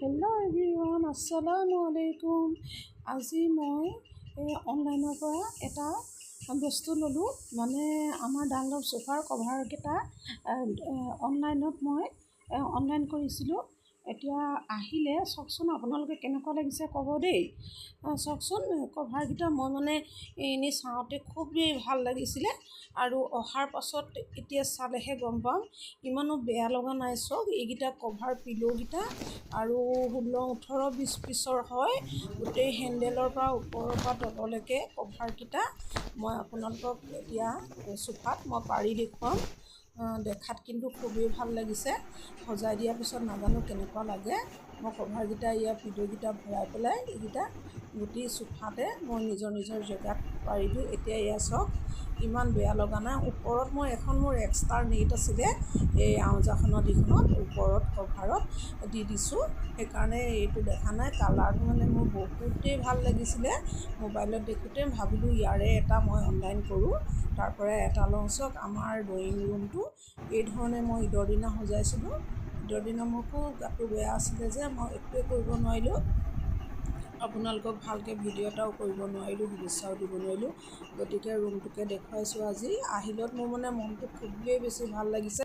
Hello everyone আসসালামু আলাইকুম আজি মই এই অনলাইনৰ পৰা এটা বস্তু ল'লোঁ। মানে আমাৰ ডানলপ চোফাৰ কভাৰকেইটা অনলাইনত মই অনলাইন কৰিছিলোঁ। এতিয়া আহিলে চাওকচোন আপোনালোকে কেনেকুৱা লাগিছে ক'ব দেই। চাওকচোন কভাৰকেইটা মই মানে এনেই চাওঁতে খুবেই ভাল লাগিছিলে আৰু অহাৰ পাছত এতিয়া চালেহে গম পাম। ইমানো বেয়া লগা নাই চাওক এইকেইটা কভাৰ পিল'কেইটা আৰু ষোল্ল ওঠৰ বিছ পিছৰ হয়। গোটেই হেণ্ডেলৰ পৰা ওপৰৰ পৰা তললৈকে কভাৰকেইটা মই আপোনালোকক এতিয়া চোফাত মই পাৰি দেখুৱাম। দেখাত কিন্তু খুবেই ভাল লাগিছে। সজাই দিয়াৰ পিছত নাজানো কেনেকুৱা লাগে। মই কভাৰকেইটা ইয়াৰ পিল'কেইটা ভৰাই পেলাই এইকেইটা গোটেই চোফাতে মই নিজৰ নিজৰ জেগাত পাৰিলোঁ এতিয়া এয়া চাওক ইমান বেয়া লগা নাই। ওপৰত মই এখন মোৰ এক্সট্ৰা নেট আছিলে এই আওজাখনত ইখনত ওপৰত কভাৰত দি দিছোঁ। সেইকাৰণে এইটো দেখা নাই। কালাৰটো মানে মোৰ বহুতেই ভাল লাগিছিলে। মোবাইলত দেখোঁতে ভাবিলোঁ ইয়াৰে এটা মই অনলাইন কৰোঁ। তাৰ পৰা এটা লওঁ চাওক আমাৰ ড্ৰয়িং ৰুমটো এই ধৰণে মই ঈদৰ দিনা সজাইছিলোঁ। ঈদৰ দিনা মোৰ খুব গাটো বেয়া আছিলে যে মই একোৱে কৰিব নোৱাৰিলোঁ। আপোনালোকক ভালকৈ ভিডিঅ' এটাও কৰিব নোৱাৰিলোঁ শুভেচ্ছাও দিব নোৱাৰিলোঁ। গতিকে ৰুমটোকে দেখুৱাইছোঁ আজি। আহিলত মোৰ মানে মনটো খুবেই বেছি ভাল লাগিছে।